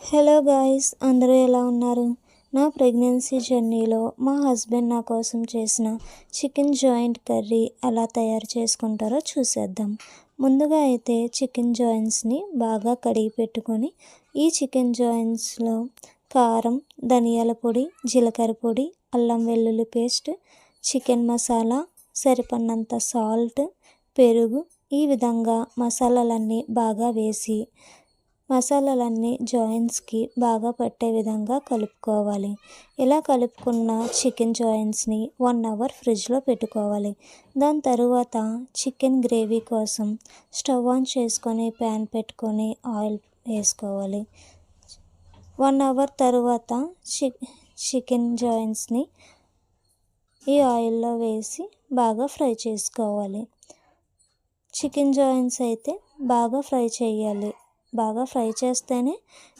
Hello guys అందరూ ఎలా ఉన్నారు? నా ప్రెగ్నెన్సీ జర్నీలో మా హస్బెండ్ నా కోసం చేసిన చికెన్ జాయింట్ కర్రీ ఎలా తయారు చేసుకుంటారో చూసేద్దాం. ముందుగా అయితే చికెన్ జాయింట్స్ని బాగా కడిగి పెట్టుకొని ఈ చికెన్ జాయింట్స్లో కారం ధనియాల పొడి జీలకర్ర పొడి అల్లం వెల్లుల్లి పేస్ట్ చికెన్ మసాలా సరిపడినంత సాల్ట్ పెరుగు ఈ విధంగా మసాలాలన్నీ బాగా వేసి మసాలాలన్నీ జాయింట్స్కి బాగా పట్టే విధంగా కలుపుకోవాలి. ఇలా కలుపుకున్న చికెన్ జాయింట్స్ని వన్ అవర్ ఫ్రిడ్జ్లో పెట్టుకోవాలి. దాని తరువాత చికెన్ గ్రేవీ కోసం స్టవ్ ఆన్ చేసుకొని ప్యాన్ పెట్టుకొని ఆయిల్ వేసుకోవాలి. వన్ అవర్ తరువాత చి చికెన్ జాయింట్స్ని ఈ ఆయిల్లో వేసి బాగా ఫ్రై చేసుకోవాలి. చికెన్ జాయింట్స్ అయితే బాగా ఫ్రై చేయాలి. బాగా ఫ్రై చేస్తేనే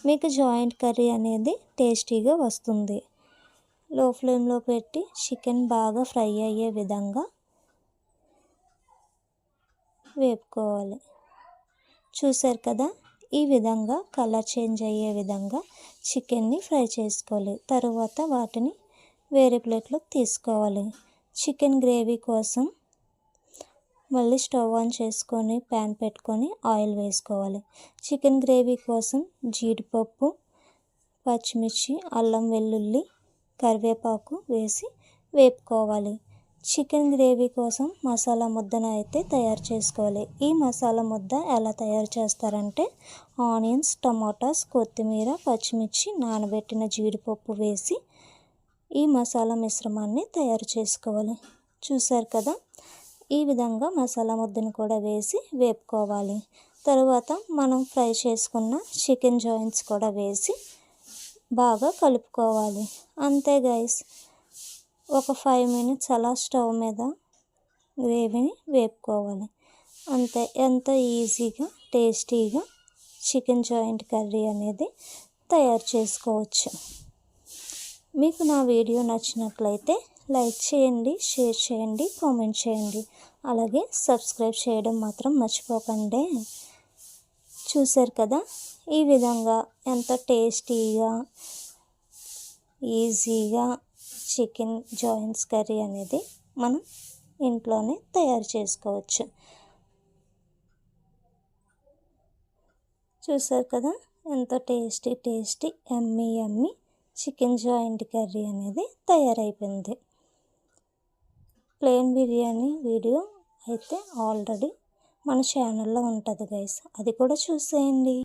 మీకు జాయింట్ కర్రీ అనేది టేస్టీగా వస్తుంది. లో ఫ్లేమ్లో పెట్టి చికెన్ బాగా ఫ్రై అయ్యే విధంగా వేపుకోవాలి. చూసారు కదా ఈ విధంగా కలర్ చేంజ్ అయ్యే విధంగా చికెన్ని ఫ్రై చేసుకోవాలి. తరువాత వాటిని వేరే ప్లేట్లోకి తీసుకోవాలి. చికెన్ గ్రేవీ కోసం మళ్ళీ స్టవ్ ఆన్ చేసుకొని ప్యాన్ పెట్టుకొని ఆయిల్ వేసుకోవాలి. చికెన్ గ్రేవీ కోసం జీడిపప్పు పచ్చిమిర్చి అల్లం వెల్లుల్లి కరివేపాకు వేసి వేపుకోవాలి. చికెన్ గ్రేవీ కోసం మసాలా ముద్దను అయితే తయారు చేసుకోవాలి. ఈ మసాలా ముద్ద ఎలా తయారు చేస్తారంటే ఆనియన్స్ టమాటాస్ కొత్తిమీర పచ్చిమిర్చి నానబెట్టిన జీడిపప్పు వేసి ఈ మసాలా మిశ్రమాన్ని తయారు చేసుకోవాలి. చూసారు కదా? ఈ విధంగా మసాలా ముద్దను కూడా వేసి వేపుకోవాలి. తరువాత మనం ఫ్రై చేసుకున్న చికెన్ జాయింట్స్ కూడా వేసి బాగా కలుపుకోవాలి. అంతే గైస్ ఒక ఫైవ్ మినిట్స్ అలా స్టవ్ మీద గ్రేవీని వేపుకోవాలి. అంతే ఎంత ఈజీగా టేస్టీగా చికెన్ జాయింట్ కర్రీ అనేది తయారు చేసుకోవచ్చు. మీకు నా వీడియో నచ్చినట్లయితే లైక్ చేయండి షేర్ చేయండి కామెంట్ చేయండి. అలాగే సబ్స్క్రైబ్ చేయడం మాత్రం మర్చిపోకండి. చూశారు కదా? ఈ విధంగా ఎంత టేస్టీగా ఈజీగా చికెన్ జాయింట్స్ కర్రీ అనేది మనం ఇంట్లోనే తయారు చేసుకోవచ్చు. చూసారు కదా? ఎంతో tasty tasty yummy yummy chicken joint curry అనేది తయారైపోయింది. ప్లేన్ బిర్యానీ వీడియో అయితే ఆల్రెడీ మన ఛానల్లో ఉంటుంది గైస్ అది కూడా చూసేయండి.